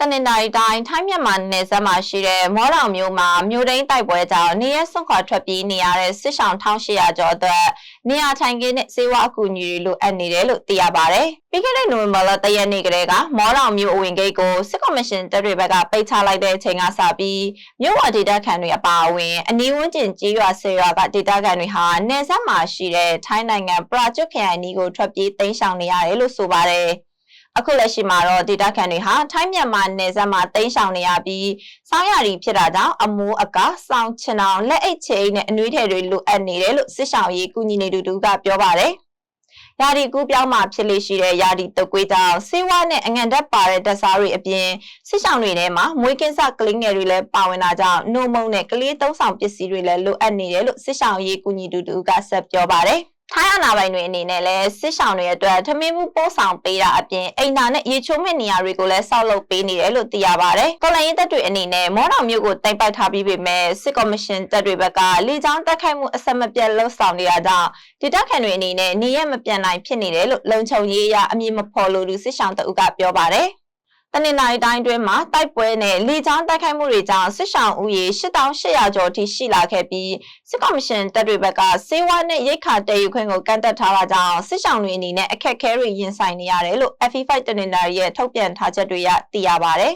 တနင်္သာရီတိုင်းထိုင်းမြန်မာနယ်စပ်မှာရှိတဲ့မော်တော်မြို့မှာမြို့တိုင်းတိုက်ပွဲကြောင့်နေရဲစွန့်ခွာထွက်ပြေးနေရတဲ့စစ်ဆောင်1800ကျော်အတွက်နေရာထိုင်ခင်းနဲ့စေဝါအကူအညီတွေလိုအပ်နေတယ်လို့သိရပါတယ်။ပြီးခဲ့တဲ့နိုဝင်ဘာလတရက်နေ့ကတည်းကမော်တော်မြို့အဝင်ဂိတ်ကိုစစ်ကော်မရှင်တပ်တွေဘက်ကပိတ်ချလိုက်တဲ့အချိန်ကစပြီးမြို့ဝဒေတာခန်တွေအပါအဝင်အနီးဝန်းကျင်ကြီးရွာဆေးရွာကဒေတာခန်တွေဟာနယ်စပ်မှာရှိတဲ့ထိုင်းနိုင်ငံပရာကျွတ်ခရိုင်နီကိုထွက်ပြေးတိမ်းရှောင်နေရတယ်လို့ဆိုပါတယ်။ အခုလက်ရှိမှာတော့ဒေတာခန်တွေဟာထိုင်းမြန်မာနယ်စပ်မှာတိမ်းရှောင်နေရပြီးစောင်းရည်ဖြစ်တာကြောင့်အမိုးအကာစောင်းချင်အောင်လက်အိတ်ချိန်းနဲ့အနွေးထည်တွေလိုအပ်နေတယ်လို့စစ်ဆောင်ရေးကူညီနေသူတူကပြောပါတယ်။ယာဒီကူးပြောင်းမှာဖြစ်လေရှိတဲ့ယာဒီတုတ်ကွေးကြောင့်ဆေးဝါးနဲ့အငံတက်ပါတဲ့တက်စားတွေအပြင်စစ်ဆောင်တွေထဲမှာမွေးကင်းစကလေးငယ်တွေလည်းပါဝင်တာကြောင့်နှုံမုံနဲ့ကလေးသုံးဆောင်ပစ္စည်းတွေလည်းလိုအပ်နေတယ်လို့စစ်ဆောင်ရေးကူညီသူတူကဆက်ပြောပါတယ်။ ထိုင်းအာဏာပိုင်တွေအနေနဲ့လည်းစစ်ဆောင်တွေအတွက်ထမင်းမှုပို့ဆောင်ပေးတာအပြင်အိမ်သာနဲ့ရေချိုးမဲ့နေရာတွေကိုလည်းဆောက်လုပ်ပေးနေတယ်လို့သိရပါတယ်။ကော်လိုင်းရင်တပ်တွေအနေနဲ့မော်တော်မြို့ကိုတိုက်ပိုက်ထားပြီးပေမဲ့စစ်ကော်မရှင်တပ်တွေဘက်ကလေကြောင်းတိုက်ခိုက်မှုအဆက်မပြတ်လှုပ်ဆောင်နေတာကြောင့်ဒေသခံတွေအနေနဲ့နေရမပြန်နိုင်ဖြစ်နေတယ်လို့လုံခြုံရေးအရအမည်မဖော်လိုသူစစ်ဆောင်တအုပ်ကပြောပါတယ်။ တနင်္လာရီတိုင်းတွင်းမှာတိုက်ပွဲနဲ့လေကြောင်းတိုက်ခိုက်မှုတွေကြောင့်စစ်ဆောင်ဦးရေ8800ကျော်ထိရှိလာခဲ့ပြီးစစ်ကော်မရှင်တပ်တွေဘက်ကစေဝါနဲ့ရိတ်ခါတည်ယူခွင့်ကိုကန့်သက်ထားတာကြောင့်စစ်ဆောင်တွေအနေနဲ့အခက်အခဲတွေရင်ဆိုင်နေရတယ်လို့ FE5 တနင်္လာရီရဲ့ထုတ်ပြန်ထားချက်တွေရသိရပါတယ်